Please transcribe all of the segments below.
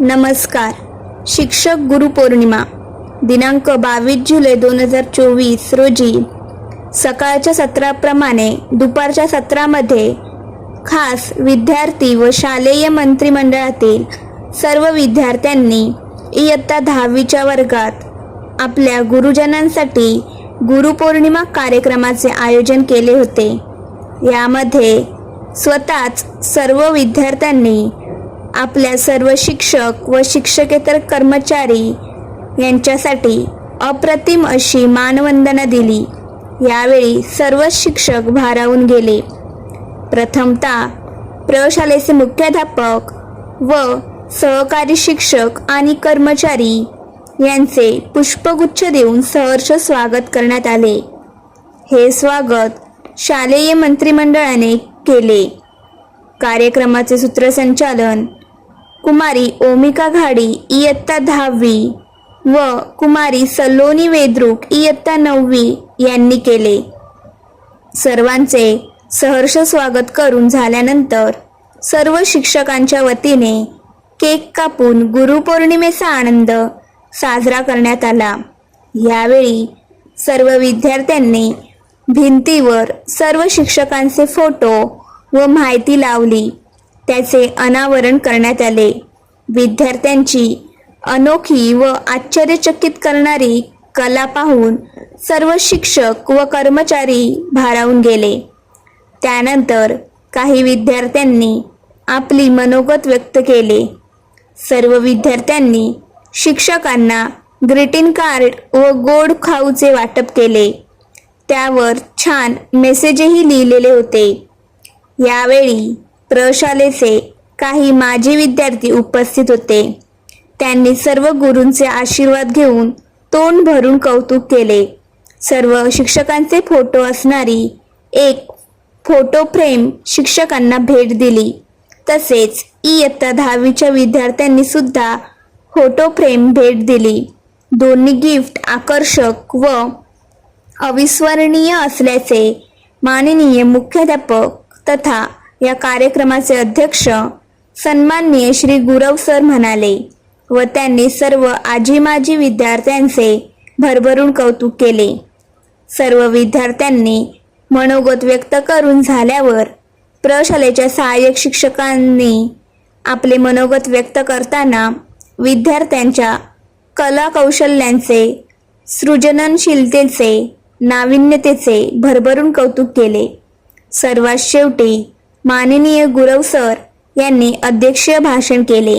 नमस्कार. शिक्षक गुरुपौर्णिमा दिनांक बावीस जुलै दोन हजार चोवीस रोजी सकाळच्या सत्राप्रमाणे दुपारच्या सत्रामध्ये खास विद्यार्थी व शालेय मंत्रिमंडळातील सर्व विद्यार्थ्यांनी इयत्ता दहावीच्या वर्गात आपल्या गुरुजनांसाठी गुरुपौर्णिमा कार्यक्रमाचे आयोजन केले होते. यामध्ये स्वतःच सर्व विद्यार्थ्यांनी आपल्या सर्व शिक्षक व शिक्षकेतर कर्मचारी यांच्यासाठी अप्रतिम अशी मानवंदना दिली. यावेळी सर्वच शिक्षक भारावून गेले. प्रथमतः प्रयोगशाळेचे मुख्याध्यापक व सहकारी शिक्षक आणि कर्मचारी यांचे पुष्पगुच्छ देऊन सहर्ष स्वागत करण्यात आले. हे स्वागत शालेय मंत्रिमंडळाने केले. कार्यक्रमाचे सूत्रसंचालन कुमारी ओमिका घाडी इयत्ता दहावी व कुमारी सलोनी वेद्रुक इयत्ता नववी यांनी केले. सर्वांचे सहर्ष स्वागत करून झाल्यानंतर सर्व शिक्षकांच्या वतीने केक कापून गुरुपौर्णिमेचा आनंद साजरा करण्यात आला. यावेळी सर्व विद्यार्थ्यांनी भिंतीवर सर्व शिक्षकांचे फोटो व माहिती लावली. त्याचे अनावरण करण्यात आले. विद्यार्थ्यांची अनोखी व आश्चर्यचकित करणारी कला पाहून सर्व शिक्षक व कर्मचारी भारावून गेले. त्यानंतर काही विद्यार्थ्यांनी आपली मनोगत व्यक्त केले. सर्व विद्यार्थ्यांनी शिक्षकांना ग्रीटिंग कार्ड व गोड खाऊचे वाटप केले. त्यावर छान मेसेजही लिहिलेले होते. यावेळी प्रशालेचे काही माजी विद्यार्थी उपस्थित होते. त्यांनी सर्व गुरूंचे आशीर्वाद घेऊन तोंड भरून कौतुक केले. सर्व शिक्षकांचे फोटो असणारी एक फोटो फ्रेम शिक्षकांना भेट दिली. तसेच इयत्ता दहावीच्या विद्यार्थ्यांनी सुद्धा फोटो फ्रेम भेट दिली. दोन्ही गिफ्ट आकर्षक व अविस्मरणीय असल्याचे माननीय मुख्याध्यापक तथा या कार्यक्रमाचे अध्यक्ष सन्माननीय श्री गुरव सर म्हणाले व त्यांनी सर्व आजी माजी विद्यार्थ्यांचे भरभरून कौतुक केले. सर्व विद्यार्थ्यांनी मनोगत व्यक्त करून झाल्यावर प्रशालेच्या सहाय्यक शिक्षकांनी आपले मनोगत व्यक्त करताना विद्यार्थ्यांच्या कला कौशल्यांचे सृजनशीलतेचे नाविन्यतेचे भरभरून कौतुक केले. सर्वात शेवटी माननीय गुरव सर यांनी अध्यक्षीय भाषण केले.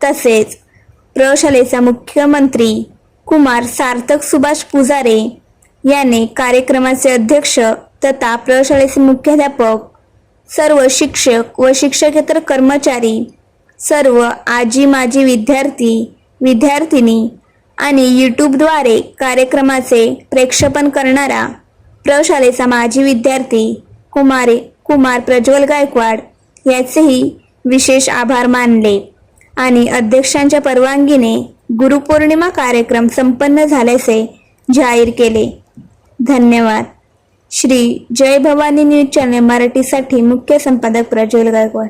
तसेच प्रशालेचा मुख्यमंत्री कुमार सार्थक सुभाष पुजारे याने कार्यक्रमाचे अध्यक्ष तथा प्रशालेचे मुख्याध्यापक सर्व शिक्षक व शिक्षकेतर कर्मचारी सर्व आजी माजी विद्यार्थी विद्यार्थिनी आणि यूट्यूबद्वारे कार्यक्रमाचे प्रेक्षेपण करणारा प्रशालेचा माजी विद्यार्थी कुमारे कुमार प्रज्वल गायकवाड याचेही विशेष आभार मानले. आणि अध्यक्षांच्या परवानगीने गुरुपौर्णिमा कार्यक्रम संपन्न झाल्याचे जाहीर केले. धन्यवाद. श्री जय भवानी न्यूज चॅनल मराठीसाठी मुख्य संपादक प्रज्वल गायकवाड.